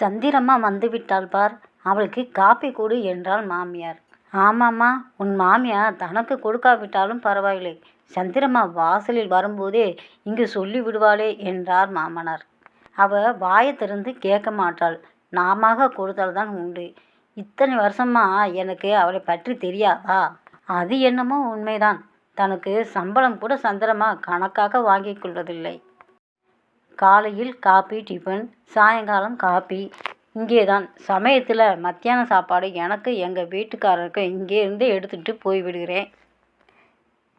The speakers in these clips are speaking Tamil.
சந்திரம்மா வந்துவிட்டாள் பார். அவளுக்கு காப்பி கொடு என்றாள் மாமியார். ஆமாம்மா உன் மாமியார் தனக்கு கொடுக்காவிட்டாலும் பரவாயில்லை. சந்திரம்மா வாசலில் வரும்போதே இங்கு சொல்லி விடுவாளே என்றார் மாமனார். அவ வாயை திறந்து கேட்க மாட்டாள். நாமாக கொடுத்தால்தான் உண்டு. இத்தனை வருஷமா எனக்கு அவளை பற்றி தெரியாதா? அது என்னமோ உண்மைதான். தனக்கு சம்பளம் கூட சந்திரம்மா கணக்காக வாங்கிக் கொள்வதில்லை. காலையில் காபி டிஃபன் சாயங்காலம் காபி. இங்கேதான். சமயத்தில் மத்தியான சாப்பாடு எனக்கு எங்கள் வீட்டுக்காரருக்கு இங்கே இருந்து எடுத்துகிட்டு போய் விடுகிறேன்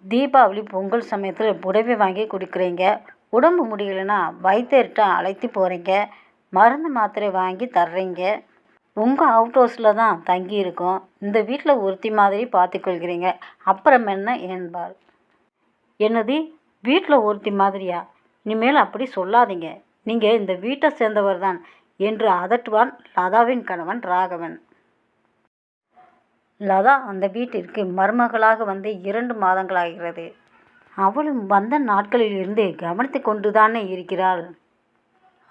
தீபாவளி பொங்கல் சமயத்தில் புடவை வாங்கி கொடுக்குறீங்க. உடம்பு முடியலைன்னா வைத்தியர்கிட்ட அழைத்து போகிறீங்க மருந்து மாத்திரை வாங்கி தர்றீங்க. உங்கள் அவுட் ஹவுஸில் தான் தங்கி இருக்கோம் இந்த வீட்டில் ஒருத்தி மாதிரி பார்த்துக்கொள்கிறீங்க அப்புறம் என்ன என்பாள். என்னது? வீட்டில் ஒருத்தி மாதிரியா? இனிமேல் அப்படி சொல்லாதீங்க. நீங்கள் இந்த வீட்டை சேர்ந்தவர் தான் என்று அதட்டுவான் லதாவின் கணவன் ராகவன். லதா அந்த வீட்டிற்கு மருமகளாக வந்து இரண்டு மாதங்களாகிறது. அவளும் வந்த நாட்களில் இருந்து கவனித்து கொண்டுதானே இருக்கிறாள்.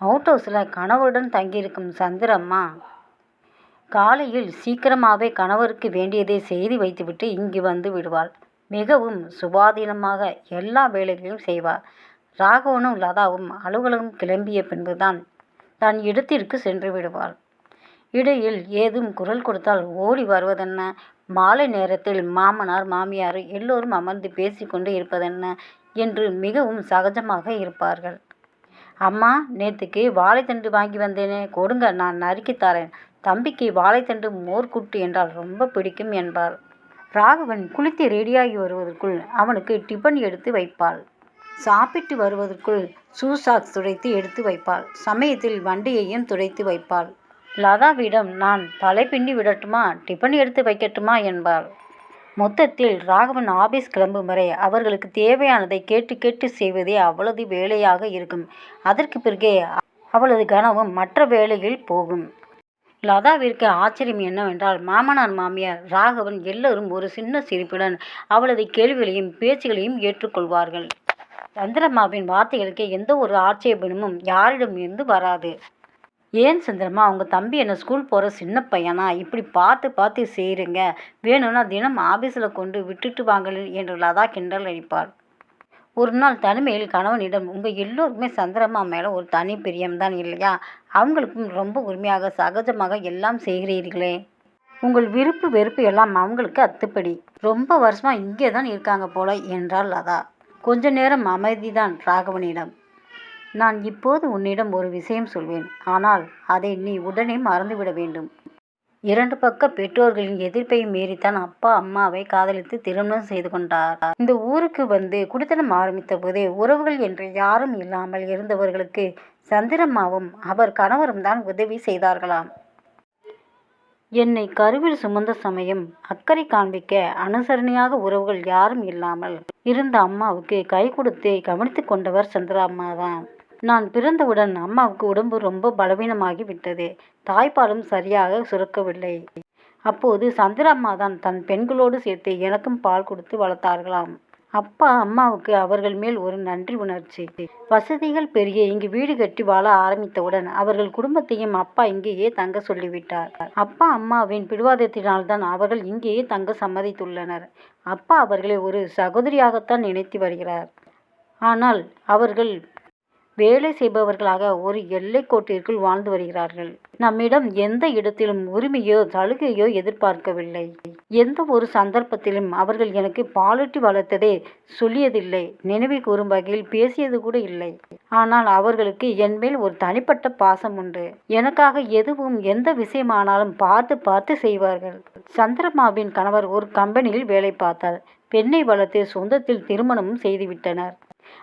அவுட் ஹவுஸில் கணவருடன் தங்கியிருக்கும் சந்திரம்மா காலையில் சீக்கிரமாகவே கணவருக்கு வேண்டியதை செய்து வைத்துவிட்டு இங்கு வந்து விடுவாள். மிகவும் சுபாதீனமாக எல்லா வேலைகளையும் செய்வாள். ராகவனும் லதாவும் அலுவலகம் கிளம்பிய பின்புதான் தன் இடத்திற்கு சென்று விடுவாள். இடையில் ஏதும் குரல் கொடுத்தால் ஓடி வருவதென்ன? மாலை நேரத்தில் மாமனார் மாமியார் எல்லோரும் அமர்ந்து பேசிக்கொண்டு இருப்பதென்ன? என்று மிகவும் சகஜமாக இருப்பார்கள். அம்மா நேத்துக்கு வாழைத்தண்டு வாங்கி வந்தேனே கொடுங்க நான் நறுக்கி தரேன். தம்பிக்கு வாழைத்தண்டு மோர்க்குட்டு என்றால் ரொம்ப பிடிக்கும் என்பாள். ராகவன் குளித்து ரெடியாகி வருவதற்குள் அவனுக்கு டிபன் எடுத்து வைப்பாள். சாப்பிட்டு வருவதற்குள் ஷூ சாக்ஸ் துடைத்து எடுத்து வைப்பாள். சமயத்தில் வண்டியையும் துடைத்து வைப்பாள். லதாவிடம் நான் தலை பின்னி விடட்டுமா? டிஃபன் எடுத்து வைக்கட்டுமா? என்பாள். மொத்தத்தில் ராகவன் ஆபீஸ் கிளம்பும் வரை அவர்களுக்கு தேவையானதை கேட்டு கேட்டு செய்வதே அவளது வேலையாக இருக்கும். அதற்கு பிறகே அவளது கனவும் மற்ற வேலையில் போகும். லதாவிற்கு ஆச்சரியம் என்னவென்றால் மாமனார் மாமியார் ராகவன் எல்லோரும் ஒரு சின்ன சிரிப்புடன் அவளது கேள்விகளையும் பேச்சுகளையும் ஏற்றுக்கொள்வார்கள். சந்திரம்மாவின் வார்த்தைகளுக்கு எந்த ஒரு ஆட்சேபனமும் யாரிடம் இருந்து வராது. ஏன் சந்திரம்மா அவங்க தம்பி என்ன ஸ்கூல் போகிற சின்ன பையனா? இப்படி பார்த்து பார்த்து செய்கிறீங்க வேணும்னா தினம் ஆஃபீஸில் கொண்டு விட்டுட்டு வாங்களேன் என்று லதா கிண்டல் அடிப்பாள். ஒரு நாள் தனிமையில் கணவனிடம் உங்கள் எல்லோருக்குமே சந்திரம்மா மேலே ஒரு தனி பிரியம் தான் இல்லையா? அவங்களுக்கும் ரொம்ப உரிமையாக சகஜமாக எல்லாம் செய்கிறீர்களே. உங்கள் விருப்பு வெறுப்பு எல்லாம் அவங்களுக்கு அத்துப்படி. ரொம்ப வருஷமாக இங்கே தான் இருக்காங்க போல என்றாள் லதா. கொஞ்ச நேரம் அமைதிதான் ராகவனிடம். நான் இப்போது உன்னிடம் ஒரு விஷயம் சொல்வேன். ஆனால் அதை நீ உடனே மறந்துவிட வேண்டும். இரண்டு பக்க பெற்றோர்களின் எதிர்ப்பையும் மீறித்தான் அப்பா அம்மாவை காதலித்து திருமணம் செய்து கொண்டார். இந்த ஊருக்கு வந்து குடித்தனம் ஆரம்பித்த போதே உறவுகள் என்று யாரும் இல்லாமல் இருந்தவர்களுக்கு சந்திரம்மாவும் அவர் கணவரும் தான் உதவி செய்தார்களாம். என்னை கருவில் சுமந்த சமயம் அக்கறை காண்பிக்க அனுசரணையாக உறவுகள் யாரும் இல்லாமல் இருந்த அம்மாவுக்கு கை கொடுத்து கவனித்து கொண்டவர் சந்திரம்மா தான். நான் பிறந்தவுடன் அம்மாவுக்கு உடம்பு ரொம்ப பலவீனமாகி விட்டது. தாய்ப்பாலும் சரியாக சுரக்கவில்லை. அப்போது சந்திரம்மா தான் தன் பெண்களோடு சேர்த்து எனக்கும் பால் கொடுத்து வளர்த்தார்களாம். அப்பா அம்மாவுக்கு அவர்கள் மேல் ஒரு நன்றி உணர்ச்சி. வசதிகள் பெரிய இங்கு வீடு கட்டி வாழ ஆரம்பித்தவுடன் அவர்கள் குடும்பத்தையும் அப்பா இங்கேயே தங்க சொல்லிவிட்டார். அப்பா அம்மாவின் பிடிவாதத்தினால்தான் அவர்கள் இங்கேயே தங்க சம்மதித்துள்ளனர். அப்பா அவர்களை ஒரு சகோதரியாகத்தான் நினைத்து வருகிறார். ஆனால் அவர்கள் வேலை செய்பவர்களாக ஒரு எல்லைக்கோட்டிற்குள் வாழ்ந்து வருகிறார்கள். நம்மிடம் எந்த இடத்திலும் உரிமையோ சலுகையோ எதிர்பார்க்கவில்லை. எந்த ஒரு சந்தர்ப்பத்திலும் அவர்கள் எனக்கு பாலூட்டி வளர்த்ததே சொல்லியதில்லை. நினைவு கூறும் வகையில் பேசியது கூட இல்லை. ஆனால் அவர்களுக்கு என் மேல் ஒரு தனிப்பட்ட பாசம் உண்டு. எனக்காக எதுவும் எந்த விஷயமானாலும் பார்த்து பார்த்து செய்வார்கள். சந்திரமாவின் கணவர் ஒரு கம்பெனியில் வேலை பார்த்தார். பெண்ணை வளர்த்து சொந்தத்தில் திருமணமும் செய்துவிட்டனர்.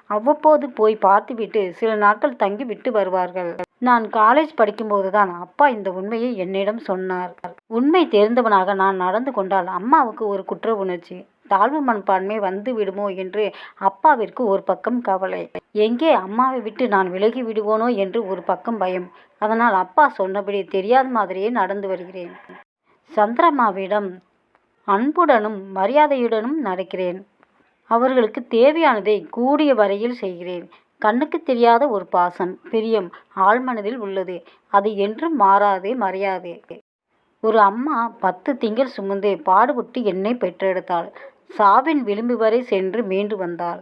அவ்வப்போது போய் பார்த்துவிட்டு சில நாட்கள் தங்கிவிட்டு வருவார்கள். நான் காலேஜ் படிக்கும்போதுதான் அப்பா இந்த உண்மையை என்னிடம் சொன்னார். உண்மை தெரிந்தவனாக நான் நடந்து கொண்டால் அம்மாவுக்கு ஒரு குற்ற உணர்ச்சி. தாழ்வு மனப்பான்மை வந்து விடுமோ என்று அப்பாவிற்கு ஒரு பக்கம் கவலை. எங்கே அம்மாவை விட்டு நான் விலகி விடுவோனோ என்று ஒரு பக்கம் பயம். அதனால் அப்பா சொன்னபடி தெரியாத மாதிரியே நடந்து வருகிறேன். சந்திரம்மாவிடம் அன்புடனும் மரியாதையுடனும் நடக்கிறேன். அவர்களுக்கு தேவையானதை கூடிய வரையில் செய்கிறேன். கண்ணுக்கு தெரியாத ஒரு பாசம் பிரியம் ஆழ்மனதில் உள்ளது. அது என்றும் மாறாது மறையாது. ஒரு அம்மா பத்து திங்கள் சுமந்து பாடுபட்டு என்னை பெற்றெடுத்தாள். சாவின் விளிம்பு வரை சென்று மீண்டு வந்தாள்.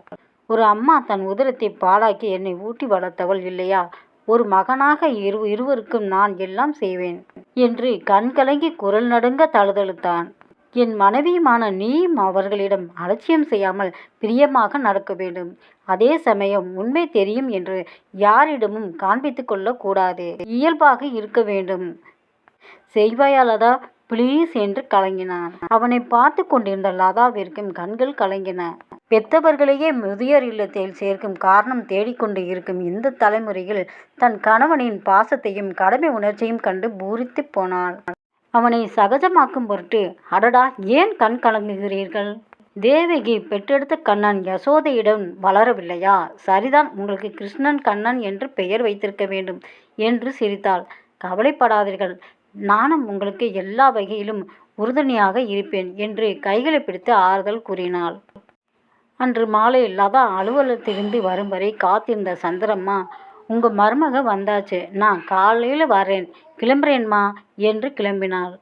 ஒரு அம்மா தன் உதரத்தை பாடாக்கி என்னை ஊட்டி வளர்த்தவள் இல்லையா? ஒரு மகனாக இரு இருவருக்கும் நான் எல்லாம் செய்வேன் என்று கண்கலங்கி குரல் நடுங்க தழுதழுத்தான். என் மனைவியுமான நீயும் அவர்களிடம் அலட்சியம் செய்யாமல் பிரியமாக நடக்க வேண்டும். அதே சமயம் உண்மை தெரியும் என்று யாரிடமும் காண்பித்து கொள்ளக்கூடாது. இயல்பாக இருக்க வேண்டும். செய்வாயா லதா ப்ளீஸ் என்று கலங்கினான். அவனை பார்த்து கொண்டிருந்த லதாவிற்கும் கண்கள் கலங்கின. பெத்தவர்களையே முதியோர் இல்லத்தில் சேர்க்கும் காரணம் தேடிக்கொண்டு இருக்கும் இந்த தலைமுறையில் தன் கணவனின் பாசத்தையும் கடமை உணர்ச்சியும் கண்டு பூரித்து போனாள். அவனை சகஜமாக்கும் பொருட்டு அடடா ஏன் கண் கலங்குகிறீர்கள்? தேவகி பெற்றெடுத்த கண்ணன் யசோதையிடம் வளரவில்லையா? சரிதான் உங்களுக்கு கிருஷ்ணன் கண்ணன் என்று பெயர் வைத்திருக்க வேண்டும் என்று சிரித்தாள். கவலைப்படாதீர்கள் நானும் உங்களுக்கு எல்லா வகையிலும் உறுதுணையாக இருப்பேன் என்று கைகளை பிடித்து ஆறுதல் கூறினாள். அன்று மாலை லதா அலுவலகத்திலிருந்து வரும் வரை காத்திருந்த சந்திரம்மா உங்கள் மருமக வந்தாச்சு. நான் காலையில் வரேன் கிளம்புறேன்மா என்று கிளம்பினார்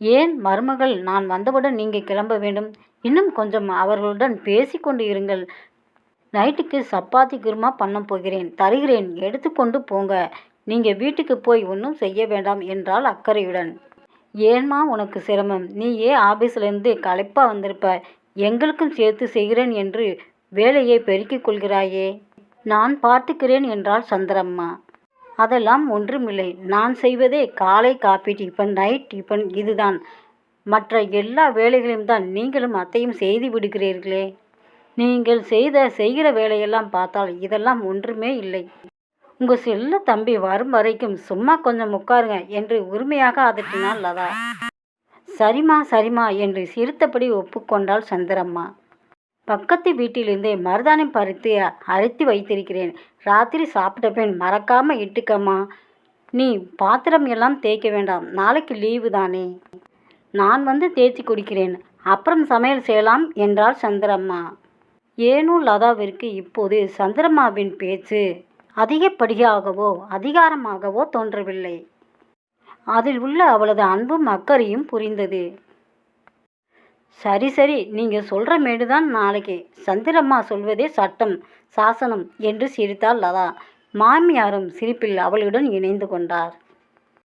ஏன் மருமகள் நான் வந்தவுடன் நீங்கள் கிளம்ப வேண்டும். இன்னும் கொஞ்சம் அவர்களுடன் பேசிக்கொண்டு இருங்கள். நைட்டுக்கு சப்பாத்தி குருமா பண்ண போகிறேன். தருகிறேன். எடுத்துக்கொண்டு போங்க. நீங்கள் வீட்டுக்கு போய் ஒன்றும் செய்ய வேண்டாம் என்றால் அக்கறையுடன். ஏன்மா உனக்கு சிரமம்? நீ ஏன் ஆபீஸ்லேருந்து களைப்பாக வந்திருப்ப. எங்களுக்கும் சேர்த்து செய்கிறேன் என்று வேலையை பெருக்கிக் கொள்கிறாயே. நான் பார்த்துக்கிறேன் என்றாள் சந்திரம்மா. அதெல்லாம் ஒன்றுமில்லை. நான் செய்வதே காலை காப்பி டிஃபன் நைட் டிஃபன் இதுதான். மற்ற எல்லா வேலைகளையும் தான் நீங்களும் அத்தையும் செய்து விடுகிறீர்களே. நீங்கள் செய்த செய்கிற வேலையெல்லாம் பார்த்தால் இதெல்லாம் ஒன்றுமே இல்லை. உங்கள் செல்ல தம்பி வரும் வரைக்கும் சும்மா கொஞ்சம் உட்காருங்க என்று உரிமையாக அதட்டினாள் லதா. சரிம்மா சரிம்மா என்று சிரித்தபடி ஒப்புக்கொண்டாள் சந்திரம்மா. பக்கத்து வீட்டிலிருந்து மருதாணி பறித்து அரைத்து வைத்திருக்கிறேன். ராத்திரி சாப்பிட்ட பின் மறக்காம இட்டுக்கம்மா. நீ பாத்திரம் எல்லாம் தேய்க்க வேண்டாம். நாளைக்கு லீவு தானே. நான் வந்து தேய்ச்சி குடிக்கிறேன். அப்புறம் சமையல் செய்யலாம் என்றாள் சந்திரம்மா. ஏனோ லதாவிற்கு இப்போது சந்திரம்மாவின் பேச்சு அதிகப்படியாகவோ அதிகாரமாகவோ தோன்றவில்லை. அதில் உள்ள அவளது அன்பும் அக்கறையும் புரிந்தது. சரி சரி நீங்கள் சொல்கிற மேடு தான் நாளைக்கு. சந்திரம்மா சொல்வதே சட்டம் சாசனம் என்று சிரித்தாள் லதா. மாமியாரும் சிரிப்பில் அவளுடன் இணைந்து கொண்டார்.